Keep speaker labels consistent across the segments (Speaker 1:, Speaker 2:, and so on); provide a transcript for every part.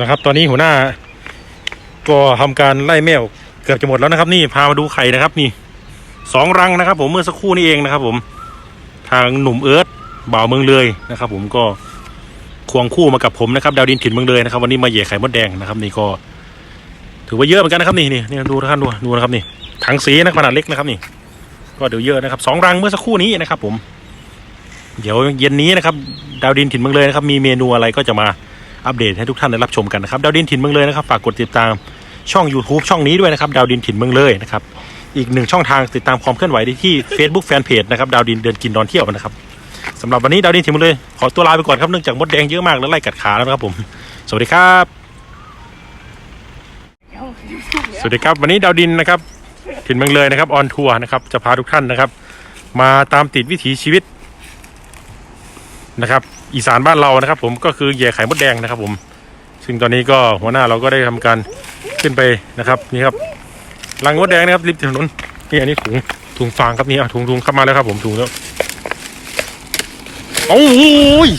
Speaker 1: นะครับ ตอนนี้หัวหน้า ก็ทำการไล่แมวเกือบจะหมดแล้วนะครับ นี่พามาดูไข่นะครับ นี่สองรังนะครับ ผมเมื่อสักครู่นี้เองนะครับ ผมทางหนุ่มเอิร์ธบ่าวเมืองเลยนะครับ ผมก็ควงคู่มากับผมนะครับดาวดินถิ่นเมืองเลยนะครับ วันนี้มาเหย่ไข่มดแดงนะครับ นี่ก็ถือว่าเยอะเหมือนกันนะครับนี่นี่นี่ดูท่านดูดูนะครับนี่ถังสีนะขนาดเล็กนะครับนี่ ก็เดี๋ยวเยอะนะครับสองรังเมื่อสักครู่นี้นะครับ ผม เดี๋ยวเย็นนี้นะครับ ดาวดินถิ่นเมืองเลยนะครับ มีเมนูอะไรก็จะมา อัปเดตให้ทุกท่านได้รับชมกันนะครับดาวดินถิ่นเมืองเลยนะครับฝากกดติดตามช่อง YouTube ช่องนี้ด้วยนะครับดาวดินถิ่นเมืองเลยนะครับอีกหนึ่งช่องทางติดตามความเคลื่อนไหวได้ที่ Facebook Fanpage นะครับดาวดินเดินกินนอนเที่ยวนะครับสำหรับวันนี้ดาวดินถิ่นเมืองเลยขอตัวลาไปก่อนครับเนื่องจากมดแดงเยอะมากแล้วไล่กัดขาแล้วนะครับผมสวัสดีครับ สวัสดีครับวันนี้ดาวดินนะครับถิ่นเมืองเลยนะครับออนทัวร์นะครับจะพาทุกท่านนะครับ มาตามติดวิถีชีวิตนะครับ อีสานบ้านเรานะครับ ผมก็คือแย่ไข่มดแดงนะครับ ผม ซึ่งตอนนี้ก็หัวหน้าเราก็ได้ทำการขึ้นไปนะครับ นี่ครับรังมดแดงนะครับริมถนนนี่อันนี้ถุงถุงฟางครับนี่ถุงถุงเข้ามาแล้วครับ ผมถุงแล้วโอ้ย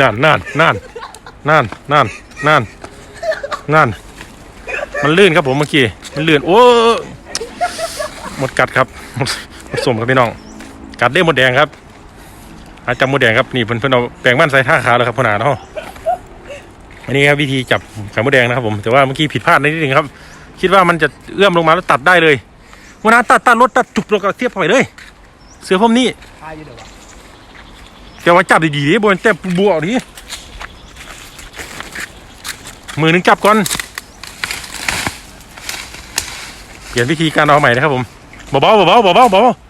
Speaker 1: นั่นนั่นนั่นนั่นนั่นนั่นนั่นมันลื่นครับผมเมื่อกี้มันลื่นโอ้หมดกัดครับหมดหมดสมครับพี่น้อง กัดได้หมดแดงครับาจารย์หมดแดงครับนี่เพิ่นเพิ่นเอาแปลงบ้านใส่ท่าขาวแล้วครับพนาเนาะอันนี้ครับวิธีจับไข่มดแดงนะครับผมแต่ว่าเมื่อกี้ผิดพลาดนิดนึงครับ คิดว่ามันจะเอื้อมลงมาแล้วตัดได้เลยวันนั้นตัดตัดรถตัดจุบแล้วก็เทียบเข้าไปเลย เสือพวกนี้
Speaker 2: ทายอยู่เดี๋ยววะ
Speaker 1: แต่ว่าจับดีๆดิบนแต่บัวดิมือหนึงจับก่อนเปลี่ยนวิธีการเอาใหม่นะครับผมเบาๆเบาๆเบาๆเบาๆเ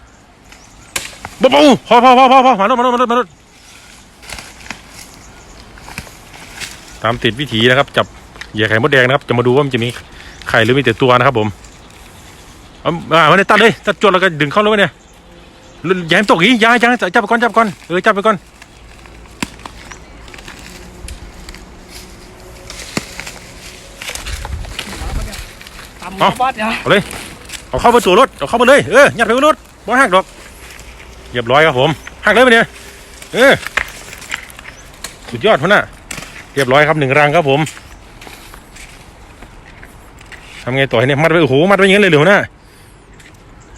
Speaker 1: บาๆเบาๆพอพอพอพอพอมาโนดมาโนดมาโนดมาโนดตามติดวิธีนะครับ จับเหยื่อไข่มดแดงนะครับ จะมาดูว่ามันจะมีไข่หรือมีแต่ตัวนะครับ ผมเอาอ่ามาเลยตัดเลยตัดจวดแล้วก็ดึงเข้าเลยเนี่ยอย่าให้มันตกอีกอย่าอย่าจับไปก่อนจับไปก่อนเออจับไปก่อน
Speaker 2: ตำมาบัดเนี่ย
Speaker 1: เอาเลยเอาเข้าประตูรถเอาเข้ามาเลยเออยัดไปบนรถบ่หักดอก เรียบร้อยครับผมหักเลยไปเนี่ยเออสุดยอดพ่อน่ะเรียบร้อยครับหนึ่งรังครับผมทำไงต่อเนี่ยมัดไปโอ้โหมัดไปอย่างนั้นเลยเหรอน่ะ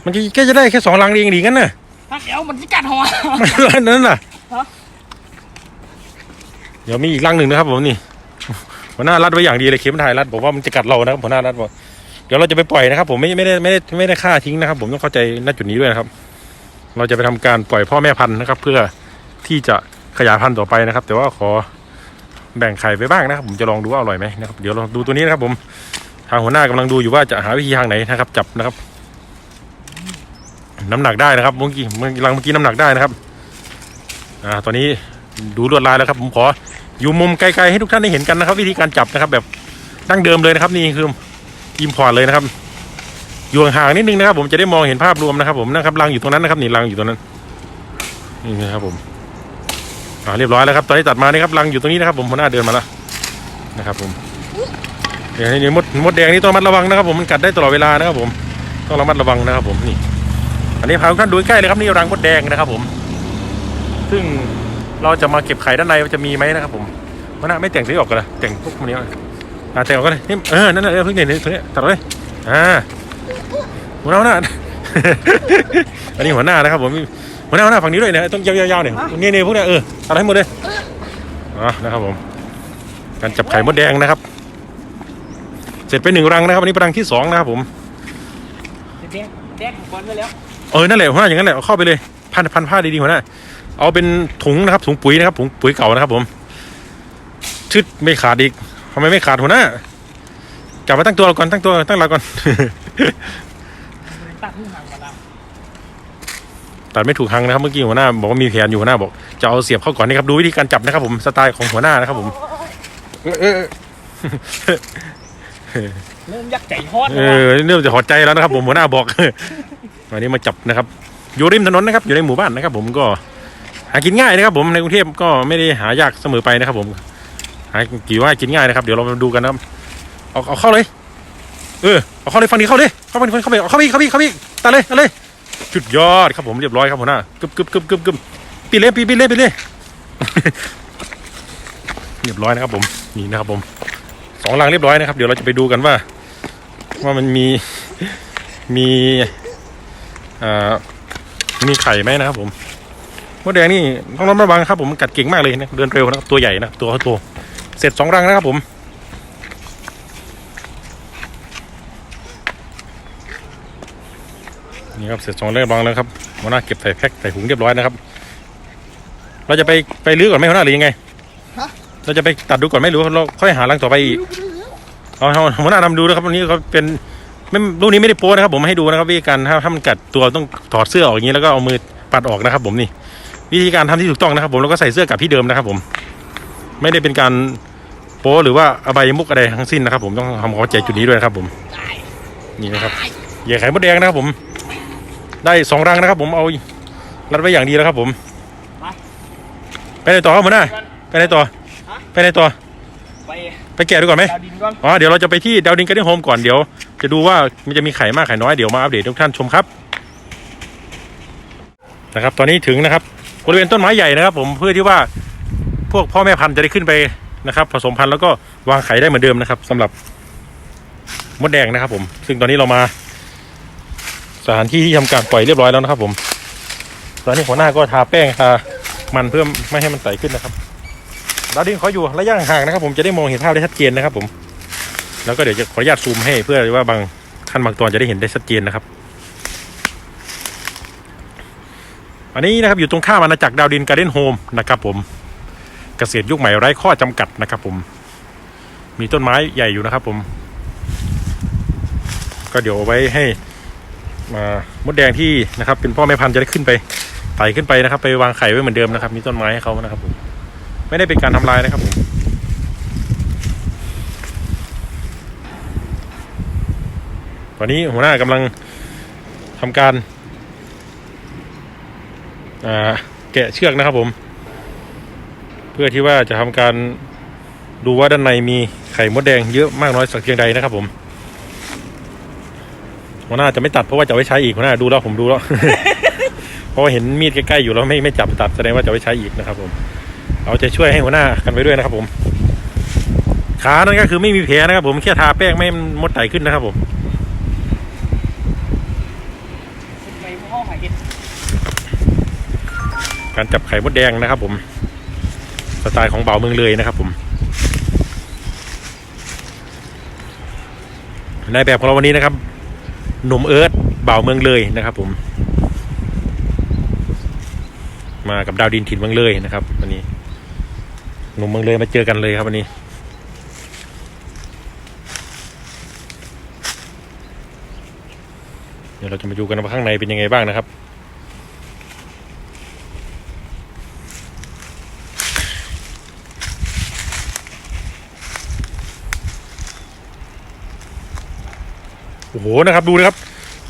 Speaker 1: มันจะแค่จะได้แค่สองรังเองดีงั้นน่ะ
Speaker 2: ถ้าเดี๋ยวมันจะกัดหัว
Speaker 1: ไม่รังนั้นน่ะ
Speaker 2: ฮะ
Speaker 1: เดี๋ยวมีอีกรังหนึ่งนะครับผมนี่หัวหน้ารัดไว้อย่างดีเลยเข็มถ่ายรัดบอกว่ามันจะกัดเรานะครับหัวหน้ารัดบอกเดี๋ยวเราจะไปปล่อยนะครับ ผมไม่ไม่ได้ไม่ได้ไม่ได้ฆ่าทิ้งนะครับ ผมต้องเข้าใจณจุดนี้ด้วยนะครับ เราจะไปทำการปล่อยพ่อแม่พันธุ์นะครับ เพื่อที่จะขยายพันธุ์ต่อไปนะครับ แต่ว่าขอแบ่งไข่ไปบ้างนะครับผมจะลองดูว่าอร่อยไหมนะครับเดี๋ยวเราดูตัวนี้นะครับ ผมทางหัวหน้ากำลังดูอยู่ว่าจะหาวิธีทางไหนนะครับ จับนะครับ น้ำหนักได้นะครับเมื่อกี้เมื่อรังเมื่อกี้น้ำหนักได้นะครับ อ่าตอนนี้ดูลวดลายแล้วครับ ผมขออยู่มุมไกลๆให้ทุกท่านได้เห็นกันนะครับ วิธีการจับนะครับ แบบดั้งเดิมเลยนะครับ นี่คืออิมพอร์ตเลยนะครับ อยู่ห่างนิดนึงนะครับ ผมจะได้มองเห็นภาพรวมนะครับ ผมนะครับรังอยู่ตรงนั้นนะครับนี่รังอยู่ตรงนั้นนี่นะครับผมอ่าเรียบร้อยแล้วครับ ตอนนี้ตัดมานี่ครับรังอยู่ตรงนี้นะครับ ผมหัวหน้าเดินมาแล้วนะครับ ผมเดี๋ยวนี่มดมดแดงนี่ต้องระมัดระวังนะครับ ผมมันกัดได้ตลอดเวลานะครับ ผมต้องระมัดระวังนะครับ ผมนี่ อันนี้พาทุกท่านดูใกล้เลยครับนี่รังมดแดงนะครับ ผม ซึ่งเราจะมาเก็บไข่ด้านในจะมีไหมนะครับ ผมมันน่าไม่แต่งสีออกกันเลยแต่งพวกมันนี้อ่าแต่งออกกันเลยนี่เออนั่นแหละเออเพิ่งเห็นตรงนี้ตัดเลยอ่า หัวหน้าหัวหน้า อันนี้หัวหน้านะครับผมหัวหน้าหัวหน้าฝั่งนี้ด้วยเนี่ยต้องยาวๆเนี่ยนี่นี่พวกเนี้ยเออตัดให้หมดเลยอ่านะครับผม การจับไข่มดแดงนะครับ เสร็จไปหนึ่งรังนะครับอันนี้เป็นรังที่สองนะครับผม
Speaker 2: แดกแดกบอลไปแล้ว
Speaker 1: เออนั่นแหละหัวหน้าอย่างนั้นแหละเอาเข้าไปเลยพันพันผ้าดีๆหัวหน้าเอาเป็นถุงนะครับถุงปุ๋ยนะครับถุงปุ๋ยเก่านะครับผมชึดไม่ขาดอีกทำไมไม่ขาดหัวหน้าจับมาตั้งตัวก่อนตั้งตัวตั้งหลักก่อน
Speaker 2: ตัดทุ่งห่างมาแล้ว
Speaker 1: ตัดไม่ถูกทางนะครับเมื่อกี้หัวหน้าบอกว่ามีแผนอยู่หัวหน้าบอกจะเอาเสียบเข้าก่อนนี่ครับดูวิธีการจับนะครับ ผมสไตล์ของหัวหน้านะครับผมเออเออ
Speaker 2: เริ่มยักษ์ใจฮอด
Speaker 1: เอ
Speaker 2: แล้ววะ
Speaker 1: อเริ่มจะหอดใจแล้วนะครับ ผมหัวหน้าบอกวันนี้มาจับนะครับ อยู่ริมถนนนะครับ อยู่ในหมู่บ้านนะครับ ผมก็หากินง่ายนะครับ ผมในกรุงเทพก็ไม่ได้หายากเสมอไปนะครับ ผมหากี่ว่ากินง่ายนะครับ เดี๋ยวเรามาดูกันนะครับเอาเอาเข้าเลย เออเอาเข้าเลยฟังนี้เข้าเลยเข้าไปเข้าไปเอาเข้าไปอีกเข้าไปอีกเข้าไปอีกตัดเลยตัดเลยจุดยอดครับผมเรียบร้อยครับหัวหน้ากึบกึบกึบกึบกึบปีเลยปีปีเลยปีเลยเรียบร้อยนะครับผมนี่นะครับผมสองรังเรียบร้อยนะครับ เดี๋ยวเราจะไปดูกันว่า ว่ามันมีมีอ่ามีไข่ไหมนะครับผมมดแดงนี่ต้องระมัดระวังครับผมมันกัดเก่งมากเลยนะเดินเร็วนะครับตัวใหญ่นะครับตัวเขาโตเสร็จสองรังนะครับผม นี่ครับเสร็จสองเรียบร้อยแล้วครับหัวหน้าเก็บใส่แพ็คใส่ถุงเรียบร้อยนะครับ เราจะไปไปรื้อก่อนไหมหัวหน้าหรือยังไง
Speaker 2: ฮะ
Speaker 1: เราจะไปตัดดูก่อนไหมหรือว่าเราค่อยหารังต่อไปอีกเอาเอาหัวหน้านำดูนะครับวันนี้เขาเป็นไม่ลูกนี้ไม่ได้โป้นะครับ ผมให้ดูนะครับวิธีการถ้าถ้ามันกัดตัวต้องถอดเสื้อออกอย่างนี้แล้วก็เอามือปัดออกนะครับ ผมนี่ วิธีการทำที่ถูกต้องนะครับ ผมแล้วก็ใส่เสื้อกลับที่เดิมนะครับ ผม ไม่ได้เป็นการโป้หรือว่าอบายมุกอะไรทั้งสิ้นนะครับ ผมต้องทำความเข้าใจจุดนี้ด้วยนะครับ ผมนี่นะครับเหยื่อไข่มดแดงนะครับผม ได้สองรังนะครับผมเอารัดไว้อย่างดีแล้วครับผมไปไหนต่อครับหัวหน้าไปไหนต่อไปไหนต่อ
Speaker 2: ไป
Speaker 1: ไปแกะดูก่อนไหม
Speaker 2: ดาวดินก่อน
Speaker 1: อ๋อเดี๋ยวเราจะไปที่ดาวดินกันที่โฮมก่อนเดี๋ยว จะดูว่ามันจะมีไข่มากไข่น้อยเดี๋ยวมาอัปเดตให้ทุกท่านชมครับนะครับ ตอนนี้ถึงนะครับบริเวณต้นไม้ใหญ่นะครับ ผมเพื่อที่ว่าพวกพ่อแม่พันธุ์จะได้ขึ้นไปนะครับ ผสมพันธุ์แล้วก็วางไข่ได้เหมือนเดิมนะครับสำหรับมดแดงนะครับ ผม ซึ่งตอนนี้เรามา สถานที่ที่ทำการปล่อยเรียบร้อยแล้วนะครับ ผม ตอนนี้หัวหน้าก็ทาแป้งทามันเพื่อไม่ให้มันไต่ขึ้นนะครับดาวดินขออยู่ระยะห่างนะครับ ผมจะได้มองเห็นภาพได้ชัดเจนนะครับ ผม แล้วก็เดี๋ยวจะขออนุญาตซูมให้เพื่อว่าบางขั้นบางตอนจะได้เห็นได้ชัดเจนนะครับอันนี้นะครับอยู่ตรงข้ามอาณาจักรดาวดินการ์เด้นโฮมนะครับ ผมเกษตรยุคใหม่ไร้ข้อจำกัดนะครับ ผม มีต้นไม้ใหญ่อยู่นะครับ ผม ก็เดี๋ยวเอาไว้ให้ มดแดงที่นะครับ เป็นพ่อแม่พันธุ์จะได้ขึ้นไปไต่ขึ้นไปนะครับ ไปวางไข่ไว้เหมือนเดิมนะครับ มีต้นไม้ให้เขานะครับผมไม่ได้เป็นการทำลายนะครับผมตอนนี้หัวหน้ากำลังทำการแกะเชือกนะครับผม เพื่อที่ว่าจะทำการดูว่าด้านในมีไข่มดแดงเยอะมากน้อยสักเพียงใดนะครับผม หัวหน้าจะไม่ตัดเพราะว่าจะไว้ใช้อีกหัวหน้าดูแล้วผมดูแล้วเพราะว่าเห็นมีดใกล้ๆอยู่แล้วไม่ไม่จับตัดแสดงว่าจะไว้ใช้อีกนะครับ ผม เอาใจช่วยให้หัวหน้ากันไปด้วยนะครับ ผม ขานั่นก็คือไม่มีแผลนะครับผมแค่ทาแป้งไม่หมดไต่ขึ้นนะครับ ผมการจับไข่มดแดงนะครับ ผมสไตล์ของเบาเมืองเลยนะครับ ผมในแบบของเราวันนี้นะครับ หนุ่มเอิร์ธเบาเมืองเลยนะครับผม มากับดาวดินถิ่นเมืองเลยนะครับวันนี้หนุ่มเมืองเลยมาเจอกันเลยครับวันนี้เดี๋ยวเราจะมาดูกันว่าข้างในเป็นยังไงบ้างนะครับ โอ้โหนะครับดูนะครับ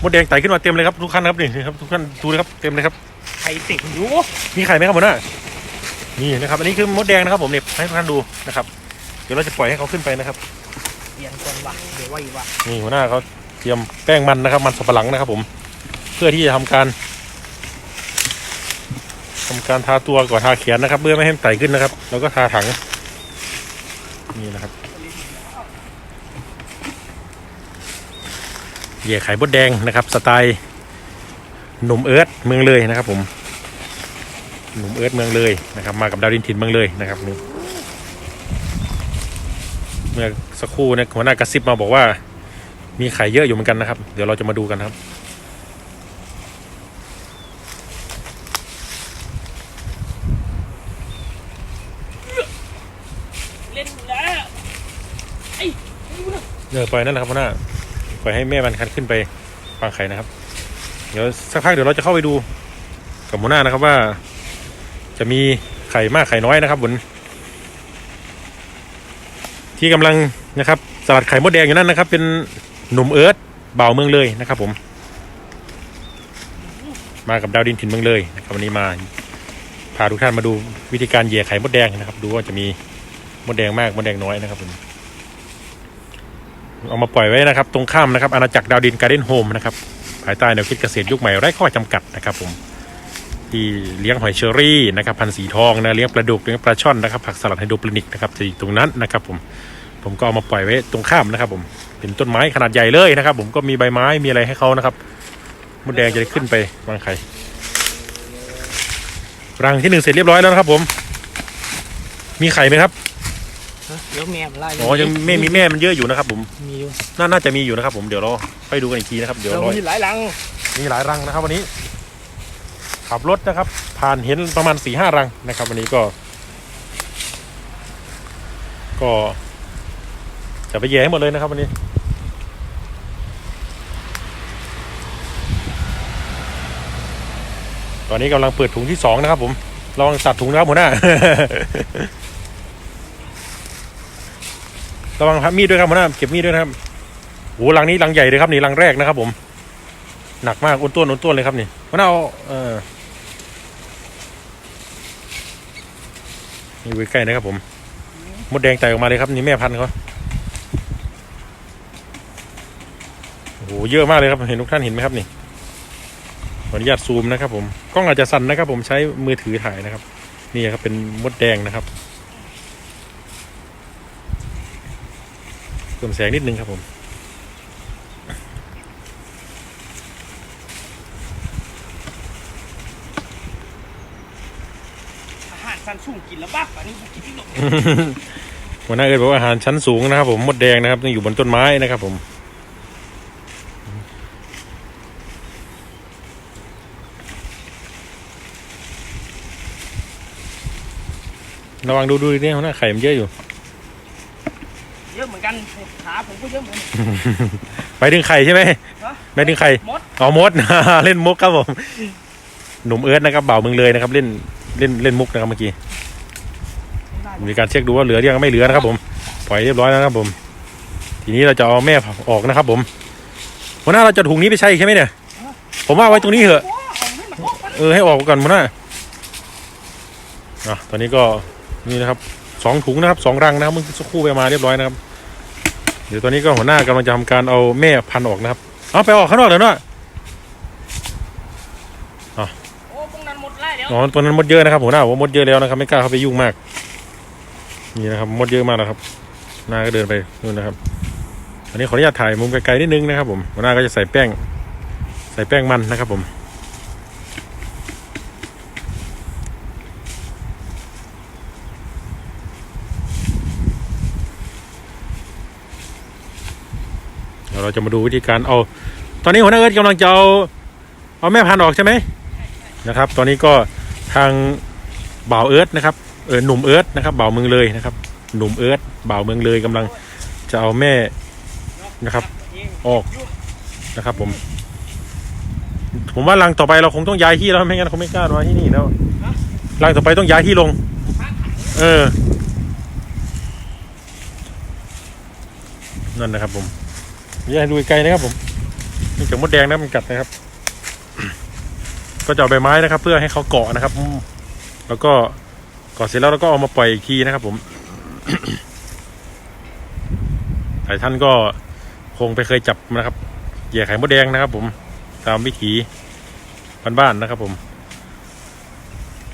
Speaker 1: มดแดงไต่ขึ้นมาเต็มเลยครับทุกท่านครับนี่ครับทุกท่านดูนะครับเต็มเลยครับ
Speaker 2: ไข่ติ่งอยู่
Speaker 1: มีไข่ไหมครับหัวหน้านี่นะครับอันนี้คือมดแดงนะครับผมเนี่ยให้ทุกท่านดูนะครับ เดี๋ยวเราจะปล่อยให้เขาขึ้นไปนะครับ
Speaker 2: เปลี่ยนก่อนว่ะเดี๋ยวไว้ว่ะ
Speaker 1: นี่หัวหน้าเขาเตรียมแป้งมันนะครับ มันสับปะหลังนะครับ ผม เพื่อที่จะทำการทำการทาตัวก่อนทาแขนนะครับเพื่อไม่ให้มันไต่ขึ้นนะครับ แล้วก็ทาถังนี่นะครับ เหย่ไข่มดแดงนะครับ สไตล์หนุ่มเอิร์ธเมืองเลยนะครับ ผมหนุ่มเอิร์ธเมืองเลยนะครับ มากับดาวดินถิ่นเมืองเลยนะครับนี่เมื่อสักครู่เนะหัวหน้ากระซิบมาบอกว่า มีไข่เยอะอยู่เหมือนกันนะครับ เดี๋ยวเราจะมาดูกันนะครับ
Speaker 2: เล่นแล้วไอ้
Speaker 1: เดี๋ยวปล่อยนั่นนะครับหัวหน้า ปล่อยให้แม่มันคันขึ้นไปวางไข่นะครับ เดี๋ยวสักพักเดี๋ยวเราจะเข้าไปดูกับหัวหน้านะครับว่า จะมีไข่มากไข่น้อยนะครับบนที่กำลังนะครับสลัดไข่มดแดงอยู่นั่นนะครับ เป็นหนุ่มเอิร์ธเบาเมืองเลยนะครับ ผม มากับดาวดินถิ่นเมืองเลยนะครับวันนี้มาพาทุกท่านมาดูวิธีการเหยี่ยไข่มดแดงนะครับ ดูว่าจะมีมดแดงมากมดแดงน้อยนะครับผม เอามาปล่อยไว้นะครับ ตรงข้ามนะครับอาณาจักรดาวดินการ์เด้นโฮมนะครับภายใต้แนวคิดเกษตรยุคใหม่ไร้ข้อจำกัดนะครับผมที่เลี้ยงหอยเชอรี่นะครับพันธุ์สีทองนะเลี้ยงปลาดุกเลี้ยงปลาช่อนนะครับผักสลัดไฮโดรโปนิกนะครับจะอยู่ตรงนั้นนะครับผมผมก็เอามาปล่อยไว้ตรงข้ามนะครับ ผมเป็นต้นไม้ขนาดใหญ่เลยนะครับ ผมก็มีใบไม้มีอะไรให้เขานะครับมดแดงจะได้ขึ้นไปวางไข่รังที่หนึ่งเสร็จเรียบร้อยแล้วนะครับ ผม มีไข่ไหมครับ
Speaker 2: เดี๋ยวแม่มันไล่
Speaker 1: อ๋อยังแม่มีแม่มันเยอะอยู่นะครับผม
Speaker 2: มีอยู่
Speaker 1: น่าน่าจะมีอยู่นะครับผมเดี๋ยวเราไปดูกันอีกทีนะครับเดี๋ยว
Speaker 2: เรา
Speaker 1: รอ
Speaker 2: มีหลายหลัง
Speaker 1: มีหลายรังนะครับ วันนี้ ขับรถนะครับ ผ่านเห็นประมาณสี่ห้ารังนะครับ วันนี้ก็ ก็จะไปแย่ให้หมดเลยนะครับ วันนี้ตอนนี้กำลังเปิดถุงที่สองนะครับผมลองตัดถุงนะครับหัวหน้า ระวังพับมีดด้วยครับหัวหน้าเก็บมีดด้วยนะครับโอ้หรังนี้รังใหญ่เลยครับนี่รังแรกนะครับ ผม หนักมากอ้วนต้วนอ้วนต้วนเลยครับนี่หัวหน้าเอาเออนี่ไว้ใกล้นะครับ ผมมดแดงไต่ออกมาเลยครับนี่แม่พันธุ์เขาโอ้โหเยอะมากเลยครับ เห็นทุกท่านเห็นไหมครับนี่ขออนุญาตซูมนะครับ ผมกล้องอาจจะสั่นนะครับ ผมใช้มือถือถ่ายนะครับ นี่ครับเป็นมดแดงนะครับ พิ่มแสงนิดนึงครับผม
Speaker 2: อาหารสันสุ่งกินแล้วบ้าอันนี้กินที่หลบ
Speaker 1: หัวหน้าเอิร์ดบอกว่าอาหารชั้นสูงนะครับผมมดแดงนะครับต้องอยู่บนต้นไม้นะครับผมระวังดูดูดิเนี่ยหัวหน้าไข่มันเยอะอยู่
Speaker 2: เยอะเหมือน กันขาผมก็เยอะเหมือน
Speaker 1: ไปถึงไข่ใช่ไหม
Speaker 2: ฮะ
Speaker 1: ไปถึงไข่
Speaker 2: มด
Speaker 1: อ๋อมด เล่นมุกครับผม หนุ่มเอิร์ธนะครับเบ่าวเมืองเลยนะครับ เล่นเล่นเล่นมุกนะครับเมื่อกี้ มีการเช็คดูว่าเหลือหรือยังไม่เหลือนะครับ ผมปล่อยเรียบร้อยแล้วนะครับผม ทีนี้เราจะเอาแม่ออกนะครับ ผมหัวหน้าเราจะถุงนี้ไปใช่ใช่ไหมเนี่ย ผมว่าเอาไว้ตรงนี้เถอะ
Speaker 2: ว้าวเอาให้มันออกมา
Speaker 1: เออให้ออกก่อนหัวหน้าอะตอนนี้ก็นี่นะครับสองถุงนะครับสองรังนะครับเมื่อสักครู่ไปมาเรียบร้อยนะครับเดี๋ยวตอนนี้ก็หัวหน้ากำลังจะทำการเอาแม่พันธุ์ออกนะครับ เอาไปออกข้างนอกเดี๋ยวเนาะ
Speaker 2: โอ้พวกนั้นหมดไล่แล้ว
Speaker 1: อ๋อตัวนั้นมดเยอะนะครับหัวหน้าผมว่ามดเยอะแล้วนะครับ ไม่กล้าเข้าไปยุ่งมาก นี่นะครับมดเยอะมากนะครับ หน้าก็เดินไปนู่นนะครับ อันนี้ขออนุญาตถ่ายมุมไกลๆนิดนึงนะครับ ผมหัวหน้าก็จะใส่แป้ง ใส่แป้งมันนะครับผม เดี๋ยวเราจะมาดูวิธีการเอา ตอนนี้หัวหน้าเอิร์ธกำลังจะเอาเอาแม่พันธุ์ออกใช่ไหมนะครับ ตอนนี้ก็ทางบ่าวเอิร์ธนะครับเออหนุ่มเอิร์ธนะครับบ่าวเมืองเลยนะครับ หนุ่มเอิร์ธบ่าวเมืองเลยกำลังจะเอาแม่นะครับออกนะครับผม ผมว่ารังต่อไปเราคงต้องย้ายที่แล้วไม่งั้นเขาไม่กล้ามาที่นี่แล้วรังต่อไปต้องย้ายที่ลง เออนั่นนะครับผม อย่าให้ดูไกลนะครับผมนี่จากมดแดงนะมันกัดนะครับ ก็จะเอาใบไม้นะครับ เพื่อให้เขาเกาะนะครับ แล้วก็เกาะเสร็จแล้วเราก็เอามาปล่อยอีกทีนะครับ ผมหลายท่านก็คงไปเคยจับนะครับเหยี่ยไข่มดแดงนะครับ ผมตามวิถีบ้านๆนะครับ ผม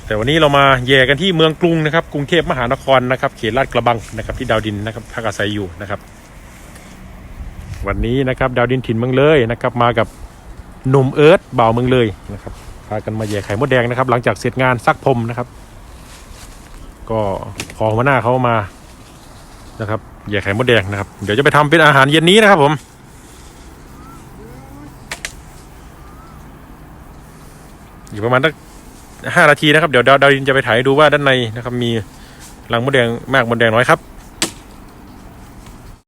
Speaker 1: แต่วันนี้เรามาแย่กันที่เมืองกรุงนะครับ กรุงเทพมหานครนะครับ เขตลาดกระบังนะครับ ที่ดาวดินนะครับพักอาศัยอยู่นะครับ วันนี้นะครับดาวดินถิ่นเมืองเลยนะครับมากับหนุ่มเอิร์ธบ่าวเมืองเลยนะครับพากันมาแย่ไข่มดแดงนะครับ หลังจากเสร็จงานซักพรมนะครับ ก็ขอหัวหน้าเขามานะครับแย่ไข่มดแดงนะครับ เดี๋ยวจะไปทำเป็นอาหารเย็นนี้นะครับผมอยู่ประมาณสักห้านาทีนะครับ เดี๋ยวดาวดินจะไปถ่ายดูว่าด้านในนะครับ มีรังมดแดงมากมดแดงน้อยครับ